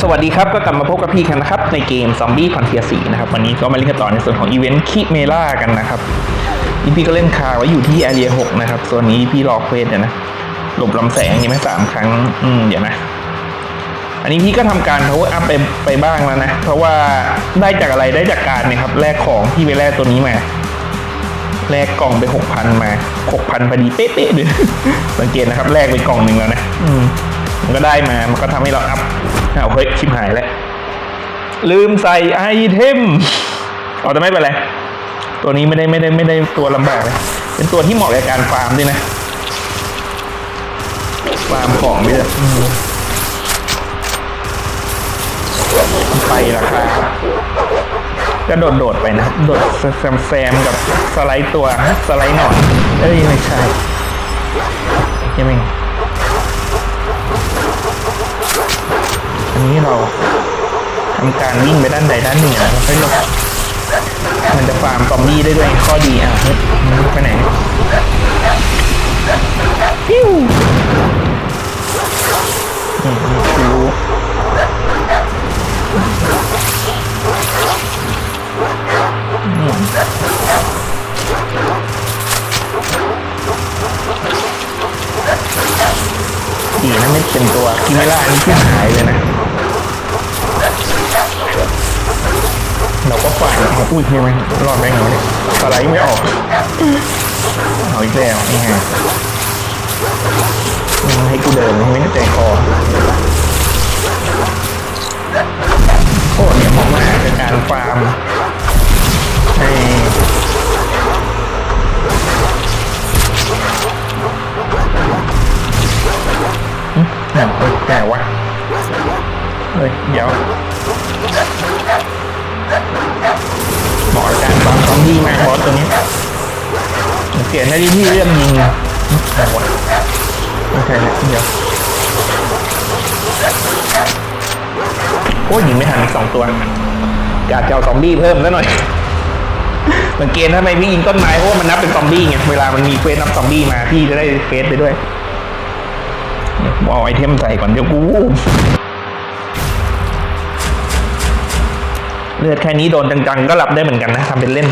สวัสดีครับ ก็กลับมาพบกับพี่กันนะครับ ในเกมซอมบี้พันเทียสีนะครับ วันนี้ก็มาเล่นกันต่อในส่วนของอีเวนต์คิเมล่ากันนะครับนี่พี่ก็เล่นคาไว้อยู่ที่แอเรียหกนะครับส่วนนี้พี่รอเควสเดี๋ยนะหลบลำแสงยังไม่สามครั้ง อืม เดี๋ยวนะ อันนี้พี่ก็ทำการ power up ไปไปบ้างแล้วนะ เพราะว่าได้จากอะไรได้จากการนี่ยครับแลกของที่ไปแลกตัวนี้มาแลกกล่องไปหกพันมาหกพันพอดีเป๊ะๆเลยสังเกตนะครับแลกไปกล่องหนึ่งแล้วนะ อืม มันก็ได้มา มันก็ทำให้เราอัพเอาเฮ้ยชิบหายแล้ว ลืมใส่ไอเทมเอาแต่ไม่เป็นไร ตัวนี้ไม่ได้ไม่ได้ไม่ได้ตัวลำบากเลยเป็นตัวที่เหมาะกับการฟาร์มด้วยนะ ฟาร์มของไปเลยอืมไปราคาก็โดดโดดๆไปนะโดดแซมแซมๆกับสไลด์ตัวสไลด์หนอนเอ้ยไม่ใช่ยังไม่ นี้เราทำการวิ่งไปด้านใดด้านหนึ่งอะแล้วค่อยหลบมันจะฟาร์มซอมบี้ได้ด้วยข้อดีอะเฮ้ยมันไปไหนฟิวอืมฟิวอืม ดีนะไม่เป็นตัวกินไม่ล่านี่ที่หายเลยนะ เราก็ฝ่ายของอุ้ยใช่ไหมรอดได้ไงวะเนี่ยสไลด์ไม่ออกเอาอีกแล้วนี่ไงให้กูเดินไม่ได้ใจคอโอ้เนี่ยมาะมากกับการฟาร์มให้ หึไหนวะไหนวะเฮ้ยเดี๋ยวเหมาะกับการฟาร์มซอมบี้มาบอสตัวนี้เปลี่ยนหน้าที่ที่เรื่องยิงแต่วะไม่ใช่แล้วเดี๋ยวโอ้ยยิงไม่ทันอีกสองตัวกาดจะเอาซอมบี้เพิ่มซะหน่อยสังเกตทำไมพี่ยิงต้นไม้เพราะว่ามันนับเป็นซอมบี้ไงเวลามันมีเควสนับซอมบี้มาพี่จะได้เควสไปด้วย เดี๋ยวกูเอาไอเทมใส่ก่อนเดี๋ยวกูวูบเลือดแค่นี้โดนจังๆก็รับได้เหมือนกันนะทำเป็นเล่น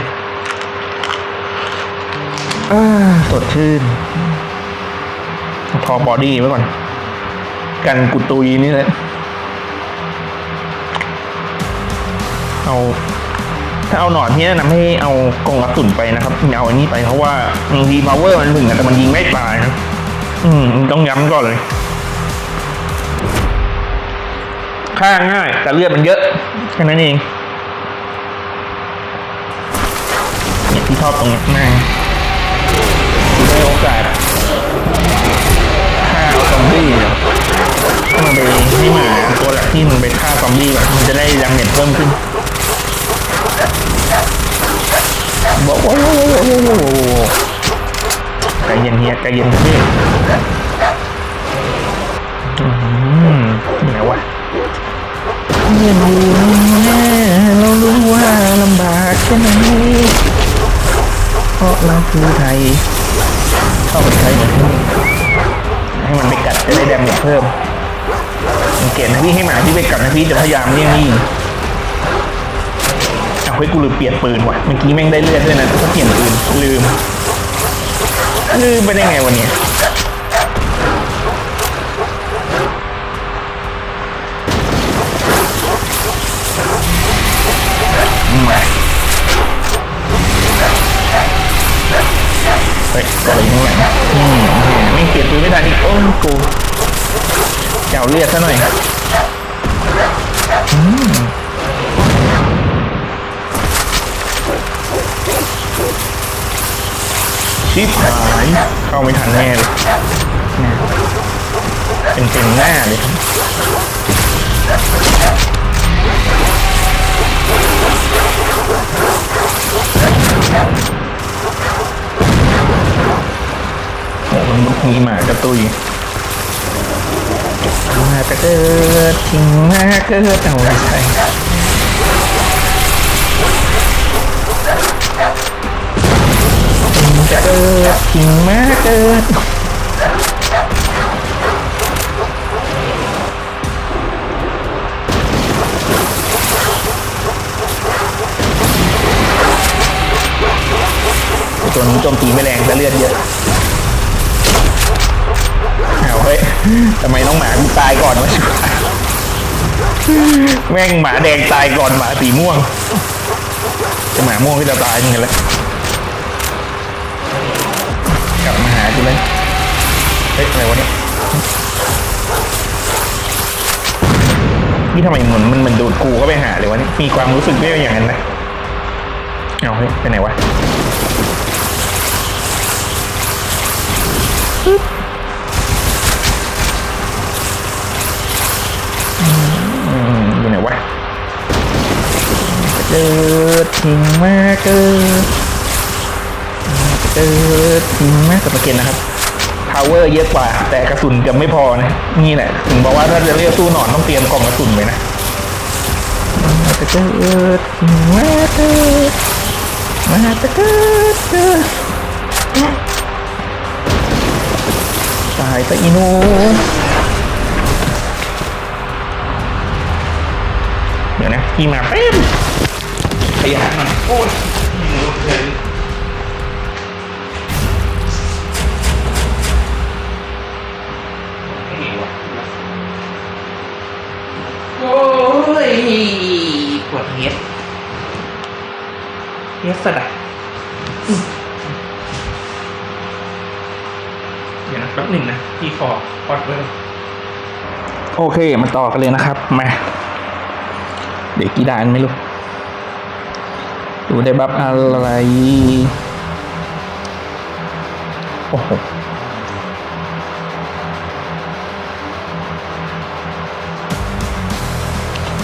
อาสดชื่นทอบอดี้ไว้ก่อน กันกุตุยนี่แหละ เอา ถ้าเอาหนอนที่แนะนำให้เอากล่องกระสุนไปนะครับอย่าเอาอันนี้ไปเพราะว่าบางทีพาวเวอร์มันถึงอะแต่มันยิงไม่ตายนะ อืม ต้องย้ำก่อนเลย ฆ่าง่าย แต่เลือดมันเยอะแค่นั้นเองเนี่ยที่ชอบตรงนี้มากได้โอกาสฆ่าเอาซอมบี้เนี่ยถ้ามันไปให้หมาตัวหลักที่มันไปฆ่าซอมบี้แบบมันจะได้ดาเมจเพิ่มขึ้นบอกโอ้โหใจเย็นเฮียใจเย็นพี่อืมไหนวะ อดูแน่เรารู้ว่าลำบากแค่ไหนเพราะเราคือไทยเข้าไปใช้เหมือนที่นี่ให้มันไปกัดจะได้แดมเมจเพิ่มสังเกตนะพี่ให้หมาที่ไปกัดนะพี่จะพยายามเลี่ยงนี่เอาเฮ้กูลืมเปลี่ยนปืนว่ะเมื่อกี้แม่งได้เลือดด้วยนะถ้าเปลี่ยนปืนลืมลืมไปได้ไงวันนี้ เฮ้ยตัวอะไรอยู่ข้างหลังอืมไม่เก็บปืนไม่ทันอีกโอ้กูเจ้าเลือดซะหน่อยอืมชิบหายเข้าไม่ทันแน่เลยเนี่ยเป็นเต็มหน้าเลย มีหมากระตุยมากระเกิดทิ้งมากระเกิดเอาไว้ใช้กระเดิดทิ้งมากเกิดตัวนี้โจมตีไม่แรงแต่เลือดเยอะ ฮ้ยทำไมน้องหมากูตายก่อนวะแม่งหมาแดงตายก่อนหมาสีม่วงจะหมาม่วงที่จะตายยังไงแล้วกลับมาหากูเลยเฮ้ยอะไรวะเนี่ยนี่ทำไมเหมือนมันมันดูดกูก็ไปหาเลยวะนี่มีความรู้สึกไม่อย่างนั้นนะเอาเฮ้ยไปไหนวะ เกิดทิ้งมากเกิดเกิดทิ้งมากกับเกนนะครับพาวเวอร์เยอะกว่า แต่กระสุนจะไม่พอนะ นี่แหละถึงบอกว่าถ้าจะเรียกสู้หนอนต้องเตรียมกล่องกระสุนไว้นะจะเกิดทิ้งมากเกิดมาจะเกิดเกิดตายซะอีนูเดี๋ยวนะพี่มาเป๊บ ขยะหน่อยโอ้ยโอ้ยปวดเฮ็ดเฮ็ดสะดักอืมเดี๋ยวนะแป๊บหนึ่งนะพี่ขอพอดเลยโอเค มาต่อกันเลยนะครับ มา เด็กกี่ดานไม่รู้ ดูเดบัฟอะไร โอ้โห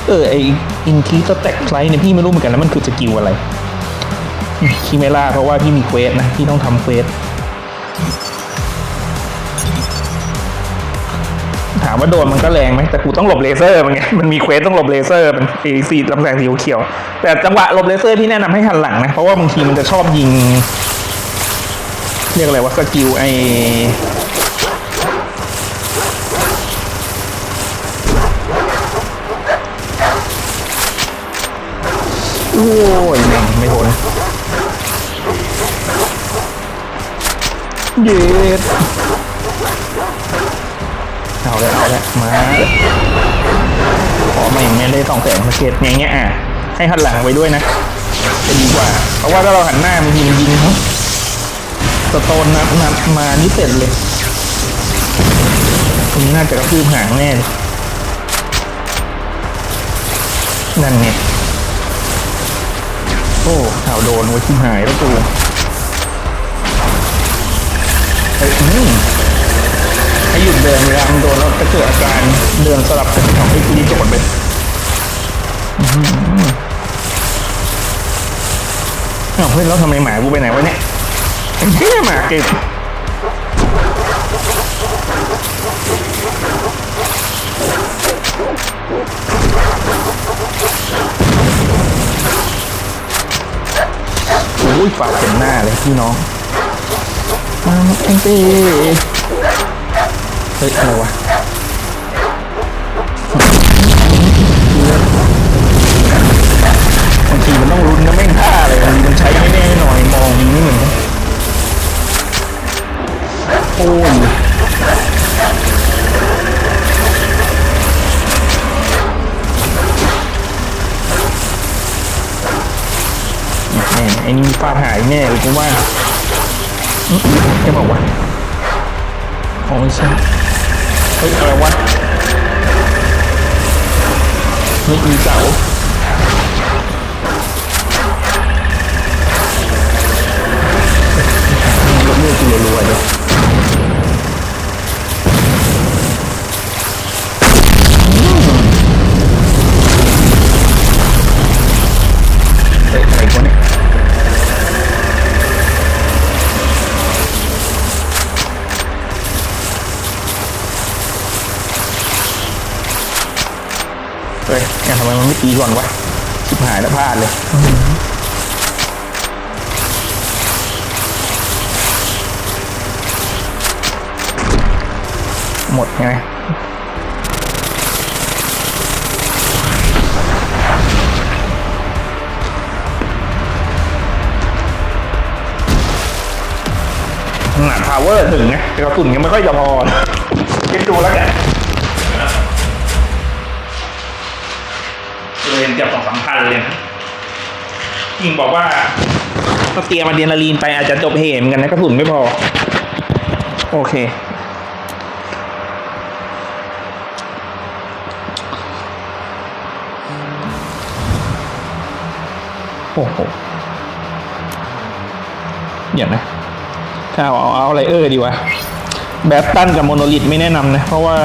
เออไออินคีสแต็กไลเนี่ยพี่ไม่รู้เหมือนกันนะมันคือสกิลอะไรคีเมล่าเพราะว่าพี่มีเควสนะ พี่ต้องทำเควสามว่าโดนมันก็แรงไหมแต่กูต้องหลบเลเซอร์มันไงมันมีเควสต้องหลบเลเซอร์เป็นสีสีลำแสงสีเขียว แต่จังหวะหลบเลเซอร์พี่แนะนำให้หันหลังนะ เพราะว่าบางทีมันจะชอบยิง เรียกอะไรว่าสกิลไอโอ้ยแม่งไม่พ้นเย็ อาเลยเอาเลยมาขอไม่ไม่ได้ต้องแสงสเก็ตอย่างเงี้ยอะให้หันหลังไว้ด้วยนะจะดีกว่า เพราะว่าถ้าเราหันหน้ามันยิงยิงเขาสโตนนับนับมานี่เสร็จเลยคุณน่าจะกระพือหางแน่เลยนั่นไงโอ้ข่าวโดนไว้ที่หายแล้วกูเฮ้ย ให้หยุดเดินเวลามันโดนแล้วจะเกิดอาการเดินสลับกันของให้กูนี่โจดไปอื้อหืออ้าวเฮ้ยแล้วทำไมหมากูไปไหนวะเนี่ยไอ้เหี้ยหมาเก็บโอ้ยฝาดเต็มหน้าเลยพี่น้องมาเอ็งเต้ เฮ้ยอะไรวะบางทีมันต้องลุ้นนะแม่งท่าเลยบางทีมันใช้ไม่แน่หน่อยมองนี่เหมือนโอ้ยไอ้นี่ฟาดหายแน่เลยกูว่าอื้อแค่บอกว่าอ๋อไม่ใช่ เฮ้ยอะไรวะเฮ้ยมีเสาายแล้วพลาดเลยหมดไงเวอร์ถึงไงแต่กระสุนยังไม่ค่อยจะพอคิดดูแล้วกันเลยเกือบสองสามพันเลยนะ ยิงบอกว่าถ้าเตรียมมาเดนาลีนไปอาจจะจบเหตุเหมือนกันนะกระสุนไม่พอ โอเค โอ้โหเดี๋ยวนะถ้าเอาเอาเอาอะไรเออร์ดีวะ แบตตันกับโมโนลิทไม่แนะนำนะ เพราะว่า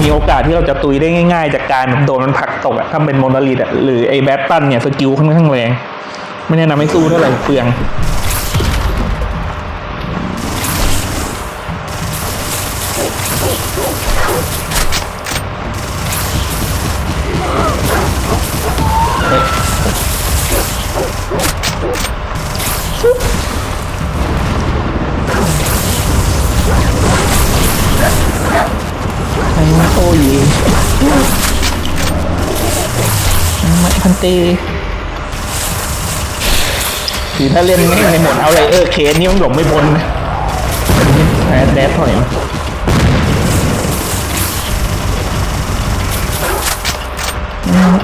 มีโอกาสที่เราจะตุยได้ง่ายๆ จากการโดนมันผลักตกอะถ้าเป็นโมนาลิทอะหรือไอ้แบตตันเนี่ยสกิลค่อนข้างแรง ไม่แนะนำให้สู้เท่าไหร่เปลือง ตคือถ้าเล่นในโหมดเอาไรเออร์เคสนี่มันหลบไม่พ้นนะแอดแดดถอยมา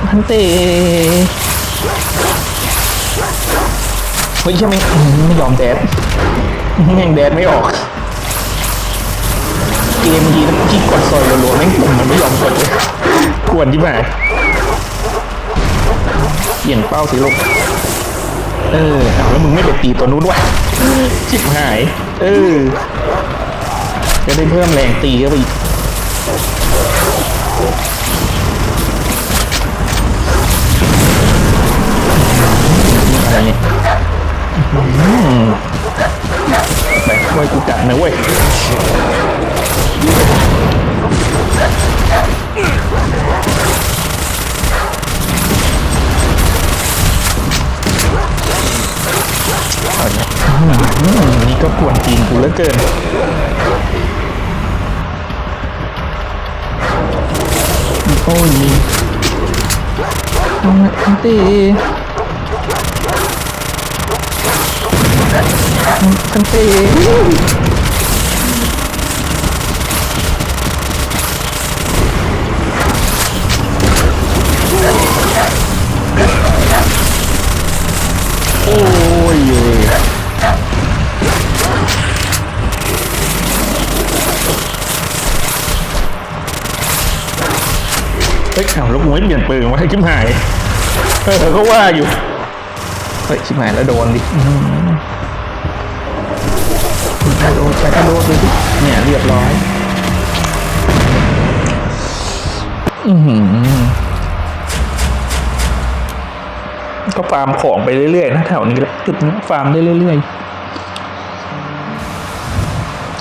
พันเตเฮ้ยใช่ไหมไม่ยอมแดดยังแดดไม่ออก เกมทีที่กดซอยรัวๆแม่งปุ่มมันไม่ยอมกดเลยกวนที่ไหน เปลี่ยนเป้าสิลูก เออแล้วมึงไม่ไปตีตัวนู้นวะจิบหาย เออ จะได้เพิ่มแรงตีเข้าไปอีกอะไรเนี่ยไปไว้กูจัดนะเว้ย อืมนี่ก็ปวดจีนกูเหลือเกินโอ้ยอันตีอันตี แล้วกูไม่เปลี่ยนปืนวะให้ชิบหายเออก็ว่าอยู่เฮ้ยชิบหายแล้วโดนดิอื้อหือกระโดดไปกระโดดเลยดิเนี่ยเรียบร้อยอือหือก็ฟาร์มของไปเรื่อยๆนะแถวนี้แหละจุดนี้ฟาร์มได้เรื่อยๆ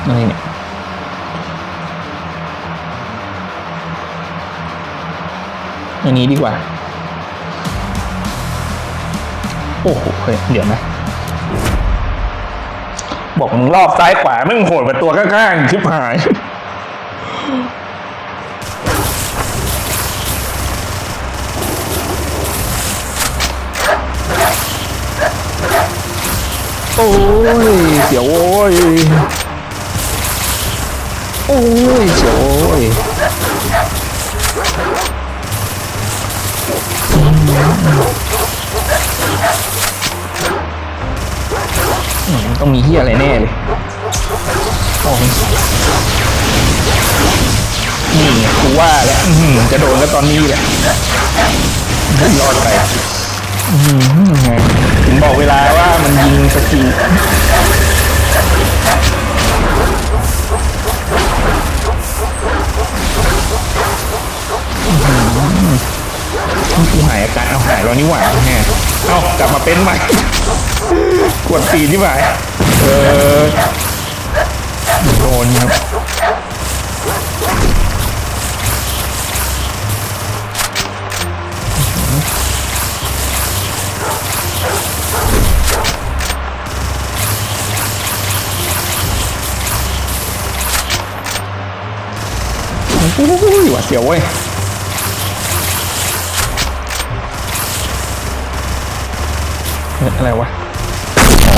อะไรเนี่ อันนี้ดีกว่า โอ้โหเฮ้ยเดี๋ยวนะ บอกมึงรอบซ้ายขวามึงโหดกว่าตัวข้างๆชิบหายโอ้ยเสียวโอ้ย โอ้ยเสียว อ้ยอืมต้องมีที่อะไรแน่เลยโอ้ยนี่กูว่าแล้วอือหือจะโดนก็ตอนนี้แหละรอดไปอือหือไงถึงบอกเวลาว่ามันยิงสกีนี่ กูหายอาการเอาหายแล้วนี่หว่าแฮเอากลับมาเป็นใหม่กดตีนที่ไหนเออโดนครับโอ้ยหวาเสียวเว้ย อะไรวะอ๋อ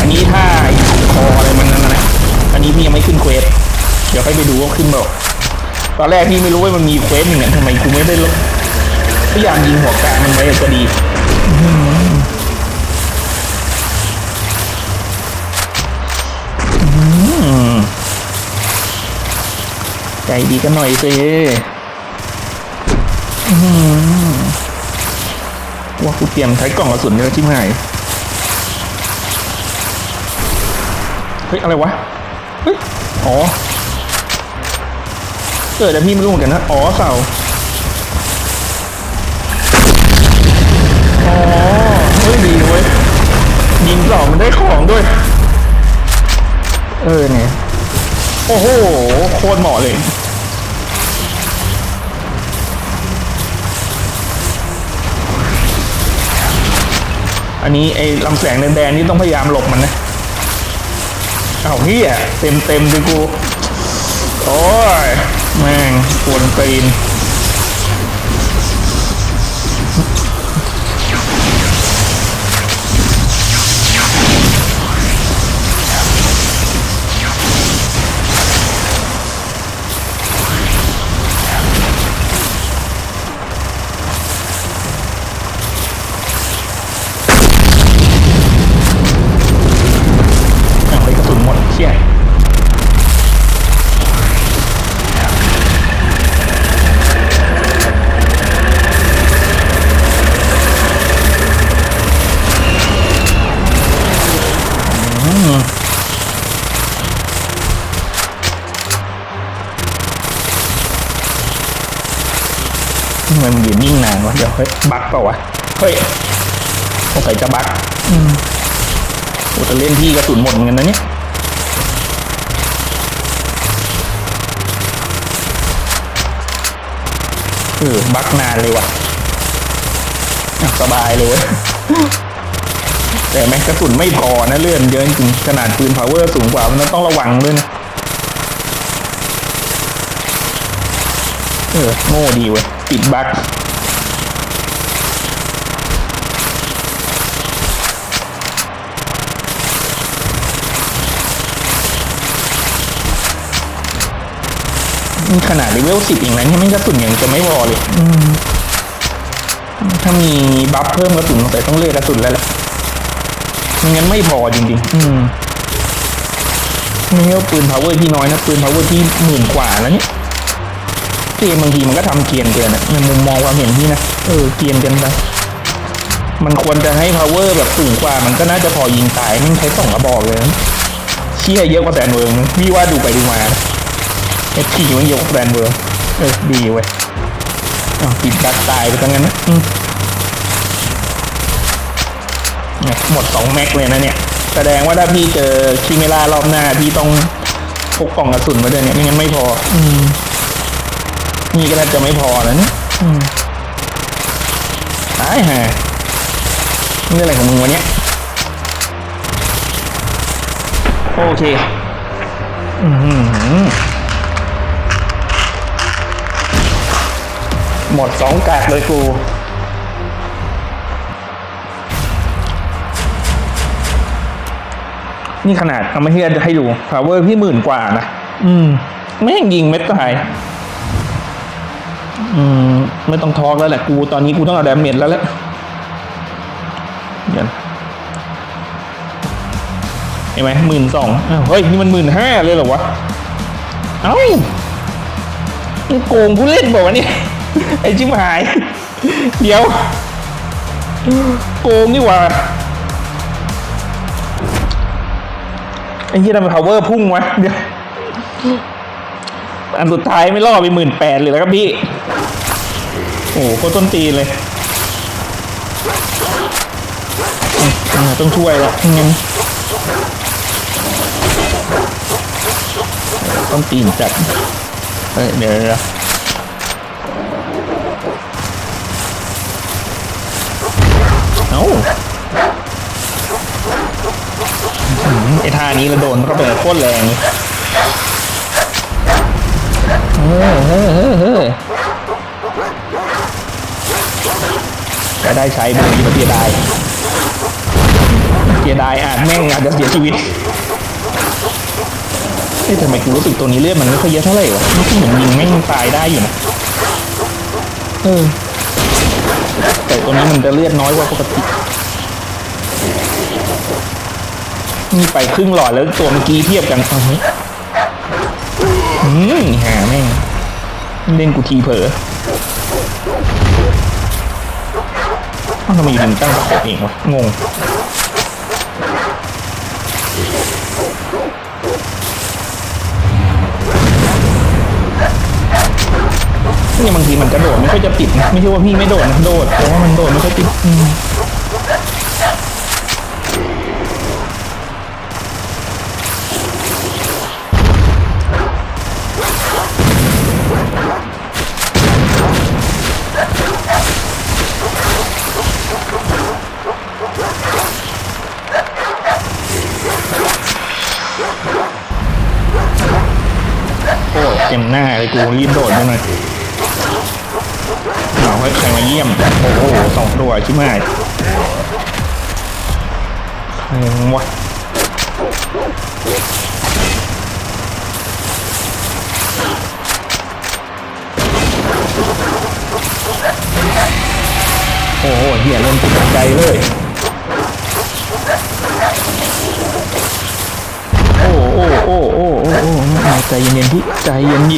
อันนี้ถ้าไอ้คออะไรมันนั่นนะอันนี้พี่ยังไม่ขึ้นเควสเดี๋ยวค่อยไปดูว่าขึ้นบอกตอนแรกพี่ไม่รู้ว่ามันมีเควสอย่างนั้นทำไมกูไม่ได้ลบพยายามยิงหัวกลางมันไว้จะดีใจดีกันหน่อยสิอื้อหือ ว่ากูเตรียมใช้กล่องกระสุนเยอะชิบหาย เฮ้ย อะไรวะ เฮ้ย อ๋อเออแต่พี่ไม่รู้เหมือนกันนะ อ๋อเสาอ๋อ เฮ้ยดีเว้ย ยิงเสามันได้ของด้วย เออเนี่ย โอ้โห โคตรเหมาะเลย อันนี้ไอ้ลำแสงแดงๆนี่ต้องพยายามหลบมันนะเอาเฮียเต็มเต็มๆดิกู โอ้ย แม่งปวนตีน สงสัยจะบั๊กอืมโอ้แต่เล่นที่กระสุนหมดเหมือนกันนะเนี่ยเออบั๊กนานเลยว่ะอะสบายเลยเว้ยแต่แม็กกระสุนไม่พอนะเลื่อนเยอะจริงขนาดปืนพาวเวอร์สูงกว่ามันต้องระวังด้วยนะ เออ โง่ดีเว้ยติดบั๊ก ขนาดเลเวลสิบอย่างนั้นยังไม่กระสุนยังจะไม่พอเลย อืม ถ้ามีบัฟเพิ่มกระสุนแต่ต้องเลือกกระสุนแล้วแหละไม่งั้นไม่พอจริงๆ อืมไม่ใช่ว่าปืน power ที่น้อยนะปืน power ที่หมื่นกว่าแล้วเนี่ยเกมบางทีมันก็ทำเกรียนเกินอะในมุมมองความเห็นพี่นะเออเกรียนเกันไปมันควรจะให้ power แบบสูงกว่า มันก็น่าจะพอยิงตายมันใช้สองกระบอกเลยนะเชี่ยเยอะกว่าแสนเวิร์งพี่ว่าดูไปดูมา เอฟพีมันเยอะกว่าแสนเวิร์งเออดีเว้ยอ้าวปิดดักตายไปทั้งนั้นนะอืมเนี่ยหมดสองแม็กเลยนะเนี่ย แสดงว่าถ้าพี่เจอคิเมล่ารอบหน้า พี่ต้องพกกล่องกระสุนมาด้วยเนี่ยไม่งั้นไม่พอ อืมนี่ก็น่าจะไม่พอแล้วเนี่ยอืมตายฮะนี่อะไรของมึงวะเนี่ยโอเค อือ มดสองกากเลยกูนี่ขนาดเอามาให้ให้ดู power พี่หมื่นกว่านะ อืม ไม่งยิงเม็ดตาย อืม ไม่ต้องทอกแล้วแหละกู ตอนนี้กูต้องเอาแดมเมจแล้วแหละเดี๋ยวเห็นไหมหมื่นสองเฮ้ย นี่มันหมื่นห้าเลยเหรอวะ เอ้ามึงโกงผู้เล่นบอกว่าวะเนี่ย ไอ้ชิบหาย เดี๋ยว โกงนี่หว่าไอ้ที่ทำไม power พุ่งวะเดี๋ยวอันสุดท้ายไม่รอไปหมื่นแปดเลยแล้วครับพี่ โอ้โหโคตรต้นตีนเลย ต้องช่วยล้วงั้นต้องตีนจัดเฮ้ยเดี๋ยวเดี๋ยว ท่านี้เราโดนเข้าไปโคตรแรงเลยเฮ้ยเฮ้ยเฮ้ยเฮ้ยจะได้ใช้บุญที่ประเทศได้เสียดายอาจแม่งอาจจะเสียชีวิตเฮ้ยทำไมกูรู้สึกตัวนี้เลือดมันไม่ค่อยเยอะเท่าไหร่วะนี่คือเหมือนยิงแม่งตายได้อยู่นะเออแต่ตัวนี้มันจะเลือดน้อยกว่าปกติ นี่ไปครึ่งหลอดแล้วตัวเมื่อกี้เทียบกันเอาเฮ้อืมหาแม่งเล่นกูทีเผลอเอ้าทำไมมันตั้งตะขบเองวะงงนี่บางทีมันกระโดดไม่ค่อยจะติดนะไม่ใช่ว่าพี่ไม่โดดนะโดดแต่ว่ามันโดดไม่ค่อยติด กูรีบโดดไปหน่อยเอาให้ใครมาเยี่ยม โอ้โหสองตัวชิบหายใครวะโอ้โหเหี้ยเริ่มติดใจเลย โอ้โอ้โอ้โอ้โอ้โอ้เอา ใจเย็นๆพี่ใจเย็นๆ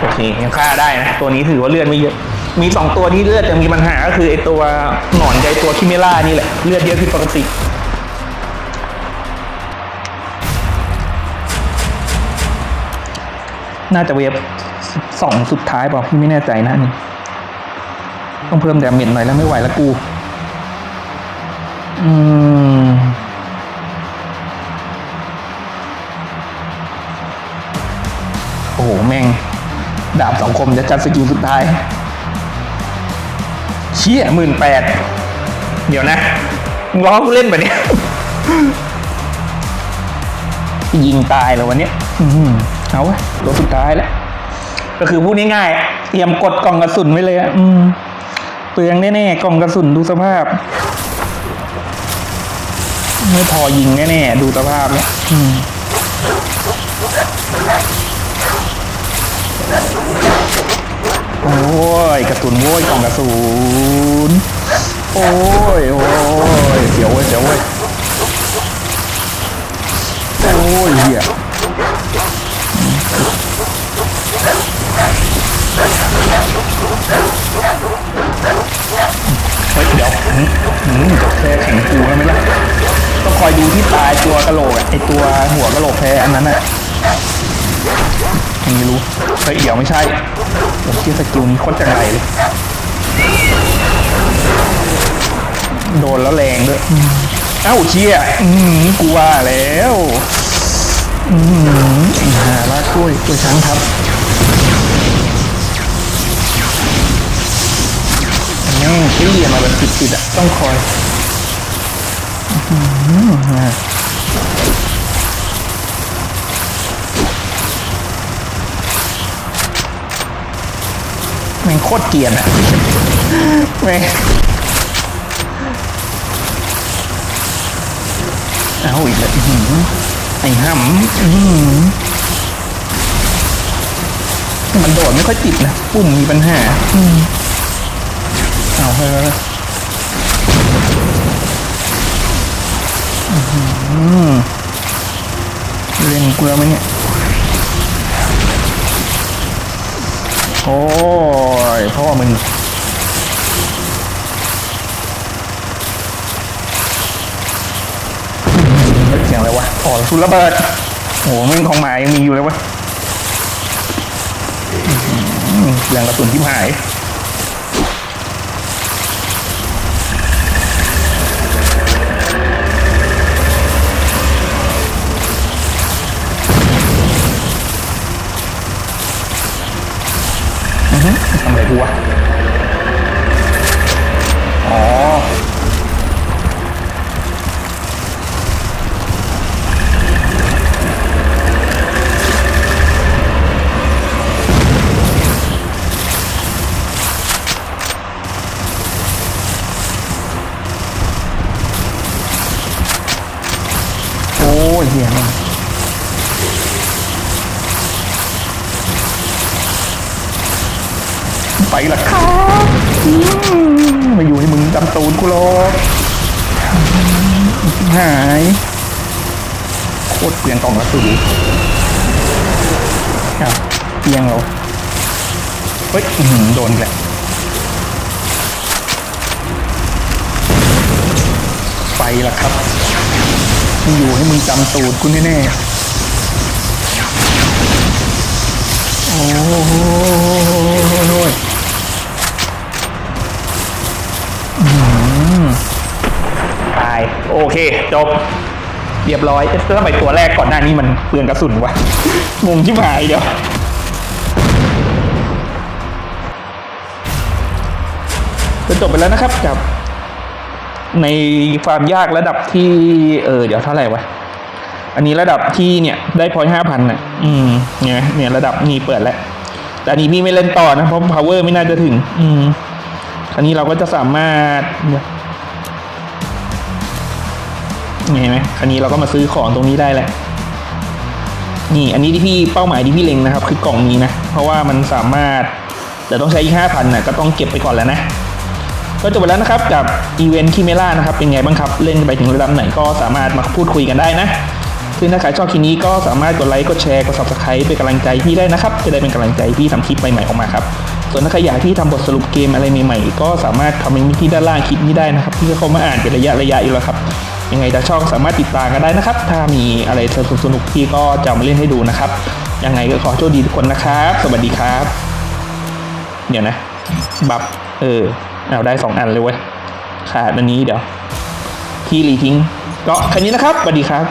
โอเคยังฆ่าได้นะ ตัวนี้ถือว่าเลือดไม่เยอะ มีสองตัวที่เลือดจะมีปัญหาก็คือไอตัวหนอนกับไอตัวคิเมล่านี่แหละ เลือดเยอะผิดปกติน่าจะเวฟสองสุดท้ายเปล่าพี่ไม่แน่ใจนะนี่ ต้องเพิ่มแดมเมจหน่อยแล้วไม่ไหวแล้วกู อืมโอ้โห แม่ง ดาบสองคมจะจัดสกิลสุดท้าย เชี่ยหมื่นแปดเดี๋ยวนะมึงล้อกูเล่นปะเนี่ยยิงตายเลยวันเนี้ยเอาวะตัวสุดท้ายแล้ว ก็คือพูดง่ายๆเตรียมกดกล่องกระสุนไว้เลยอะอืม เปลืองแน่ๆกล่องกระสุนดูสภาพ ไม่พอยิงแน่ๆดูสภาพเนี่ยโอ้ยกระสุนโว้ยกล่องกระสุนโอ้ยโอ้ยเสียวเว้ยเสียวเว้ยโอ้ยเหี้ย เฮ้ยเดี๋ยวอืมอืมแพ้แข่งกูแล้วไหมล่ะต้องคอยดูที่ตายตัวกระโหลกอะไอตัวหัวกระโหลกแพ้อันนั้นอะยังไม่รู้เฮ้ยเดี๋ยวไม่ใช่โอ้เชี่ยสกิลนี้โคตรจังไรเลย โดนแล้วแรงด้วยเอ้าเชี่ยอืมกูว่าแล้ว อืมไอ้ห่าลากกล้วยกล้วยช้างครับ เตี้ยมาแบบติดๆอะต้องคอยอื้อหืออะแม่งโคตรเกียนอะแม่งเอาอีกแล้วอื้อหือไอ้ห่ำอื้อหือมันโดดไม่ค่อยติดนะปุ่มมีปัญหา อืม เอาเฮ้ยเล่นกูแล้วไหมเนี่ย โอ้ยพ่อมึงเสียงอะไรวะอ๋อสุนระเบิดโอ้โหมันของหมายยังมีอยู่เลยวะเสียงกระสุนที่หาย อะเปลี่ยงเราเฮ้ยโดนอีกแหละไปละครับมึงอยู่ให้มึงจำตูดกูแน่ๆโอ้โหอื้อหือตาย โอเค จบ เรียบร้อยเอ๊ะแล้วทำไมตัวแรกก่อนหน้านี้มันเปลืองกระสุนวะ งงชิบหายเดี๋ยว จะจบไปแล้วนะครับกับ ในความยากระดับที่ เออ เดี๋ยวเท่าไหร่วะ อันนี้ระดับที่เนี่ยได้พอยห้าพันน่ะ อืม เนี่ยเนี่ยระดับนี้เปิดแล้ว แต่อันนี้พี่ไม่เล่นต่อนะเพราะ power ไม่น่าจะถึง อืม อันนี้เราก็จะสามารถ เนี่ยนี่เห็นไหมคันนี้เราก็มาซื้อของตรงนี้ได้แหละ นี่อันนี้ที่พี่เป้าหมายที่พี่เล็งนะครับ คือกล่องนี้นะ เพราะว่ามันสามารถแต่ต้องใช้อีกห้าพันนะก็ต้องเก็บไปก่อนแล้วนะ ก็จบไปแล้วนะครับกับอีเวนต์คิเมล่านะครับเป็นไงบ้างครับ เล่นไปถึงระดับไหนก็สามารถมาพูดคุยกันได้นะซึ่งถ้าใครชอบคลิปนี้ก็สามารถกดไลค์ กดแชร์ กด subscribe เป็นกำลังใจพี่ได้นะครับ จะได้เป็นกำลังใจพี่ทำคลิปใหม่ๆออกมาครับ ส่วนถ้าใครอยากให้พี่ทำบทสรุปเกมอะไรใหม่ๆ ก็สามารถคอมเมนต์ที่ด้านล่างคลิปนี้ได้นะครับ พี่ก็เข้ามาอ่านเป็นระยะระยะอยู่แล้วครับ ยังไงถ้าชองสามารถติดตามกันได้นะครับ ถ้ามีอะไรสนุกๆพี่ก็จะมาเล่นให้ดูนะครับ ยังไงก็ขอโชคดีทุกคนนะครับ สวัสดีครับ เดี๋ยวนะ บับ เออ เอาได้สองอันเลยเว้ยขาดอันนี้เดี๋ยว ที่รีทิ้ง ก็แค่นี้นะครับ สวัสดีครับ